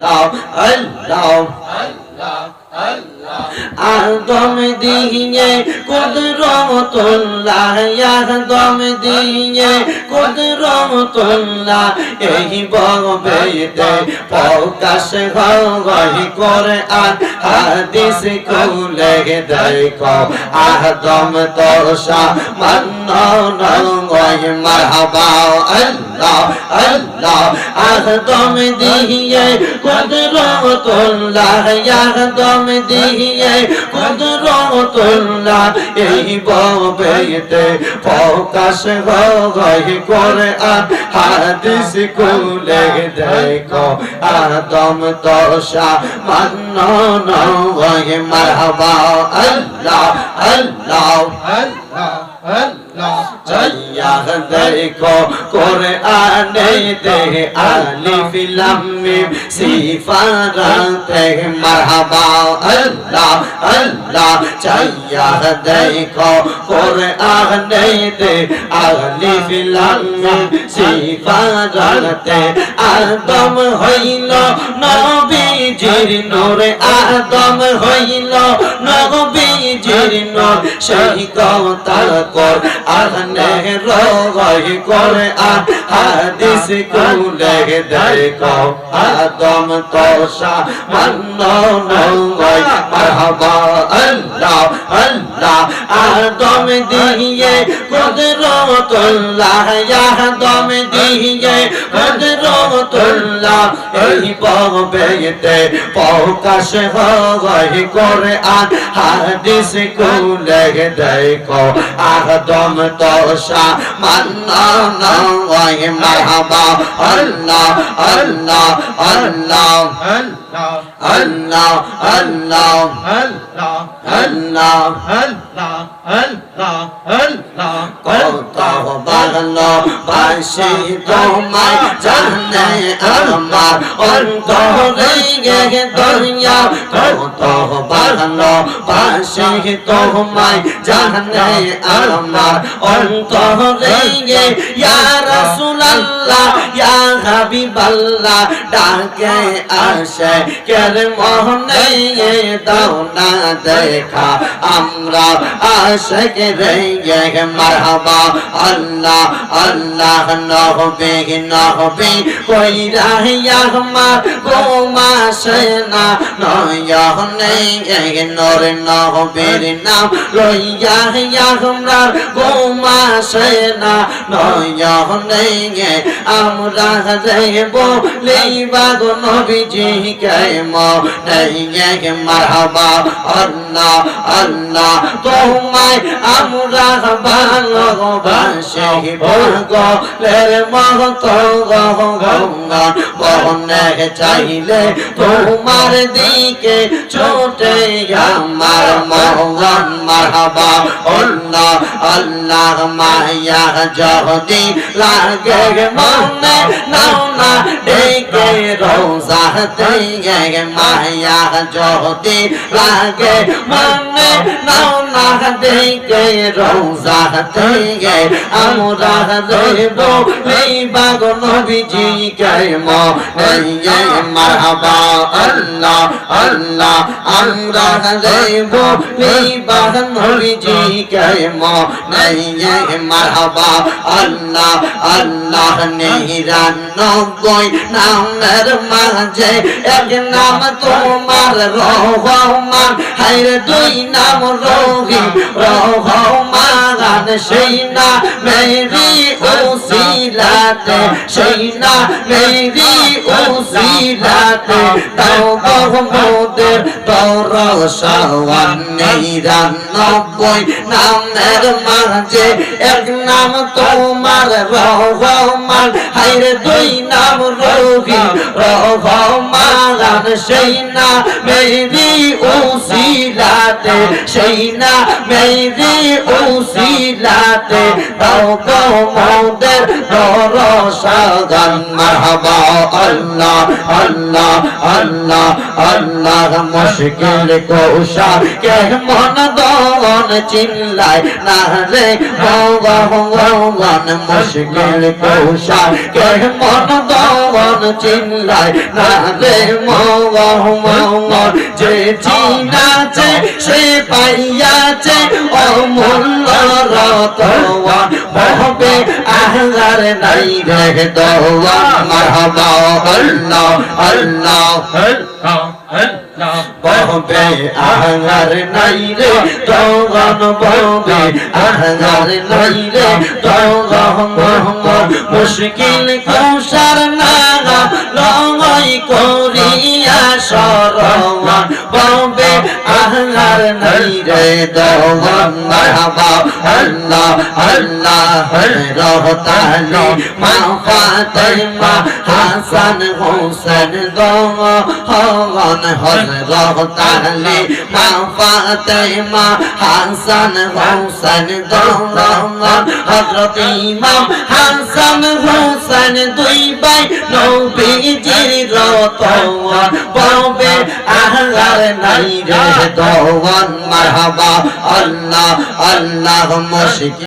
আল্লাহ আদম দিয়ে কুদরতুল্লাহ আদম দিয়ে কুদরতুল্লাহ এই ববেতে প্রকাশ হয় করে আর হাদিস কুলে দেখো। আদম তোষা মান্ন নয় মারহাবা, আল্লাহ আল্লাহ। আদম দিয়ে কুদরতুল্লাহ আদম দিয়ে কুদরতুল্লাহ এই ববেতে প্রকাশ হয় করে আর হাদিস কুলে দেখো আদম তোষা মান্ন নয় মারহাবা আল্লাহ আল্লাহ চাইয়া দেখো করে আনে দে আলিফ লাম মিম, সিফারাতে মারহাবা, আল্লাহ আল্লাহ চাইয়া দেখো করে আনে দে আলিফ লাম সিফারাতে, আদম হইল নবীজির নূর আদম হইল নবীজির নূর সেই কথা কর আহনে রোগাই করে, আর হাদিস কুলে দেখো, আদম তোষা মন্ন নঙ্গই মারহাবা আল্লাহ আল্লাহ। আদম দিয়ে কুদরতুল্লাহ আদম দিয়ে কুদরতুল্লাহ এই ববেতে প্রকাশ হয় করে আর হাদিস কুলে দেখো। আদম তোষা মান্না নয় মারহাবা। আল্লাহ আল্লাহ আল্লাহ আল্লাহ। আল্লাহ আল্লাহ কত বাগলো বাসি তোমায় জানে আমার অন্তরে গে দরিয়া কত বাগলো বাসি তোমায় জানে আমার অন্তরে ইয়া রাসূলুল্লাহ, ইয়া হাবিবাল্লাহ, ডাকে আসে, কের মোহনে দাও না দেখা, আমরা আশক রে মারহাবা, আল্লাহ আল্লাহ, নহবে নহবে কই রাহিয়া আমার গোমা সেনা নয়নে নর নহবের নাম। লইয়া আমরা গোমা সেনা নয়নে আমরা লেইবা গো নবীজি কে মারহাবা। আল্লাহ আল্লাহ, তোমায় আমরা গঙ্গা চাইলে তোমার দিকে ছোটে মোহন মারহাবা অল্লাহ আল্লাহ মায়া যদি লাগে মনে না ডেকে রোজাতে মায়া যদি লাগে, মনে নাও না ডেকে রোজাতে আমরা রইব এই বাগ নবীজি কে মনে মারহাবা। আল্লাহ আল্লাহ, আমরা রইব এই বাগ নবীজি কে মনে মারহাবা। আল্লাহ আল্লাহ, নিরানব্বই নামের মাঝে এক নাম তোমার রহমান হাইরে দুই নাম রহিম। রহমান সেই না মেরি ওসিলাতে সেই না মেরি ওসিলাতে তাও মোদের তর সওয়ান নিরানব্বই নামের মাঝে। এক নাম তোমার রহমান হাইরে দুই নাম রোগী রহমান সেই মেরি ওসিলাতে সেই না মেরি ওসিলাতে দাও গো মোদের দরসাগান মারহাবা আল্লাহ আল্লাহ আল্লাহ আল্লাহ, মুশকিল কৌশা, কে মন দন চিল্লায়, না রে ভগবান মুশকিল কৌশা, কে মন দন চিল্লায়, না রে ভগবান যে চিনাছে সে পাইয়াছে অমূল্য রতন বহবে আহার নাই রে দোয়ান মারহাবা আল্লাহ আল্লাহ বহবে আহার নাই রে বহবে আহার নাই রে মুশকিল কৌশার নাগা করিয়া সরওয়ান বহবে আহার নাই রে দোয়ান মারহাবা আল্লাহ আল্লাহ রহতালি মা ফাতেমা হাসান হোসেন দোয়ান হযরত আলী মা ফাতেমা হাসান হোসেন দোয়ান হযরত ইমাম হাসান হোসেন দুই ভাই নবীজির রতওয়ান বলবে আহলার নাই রে দোয়ান মারহাবা আল্লাহ আল্লাহ মুশকিল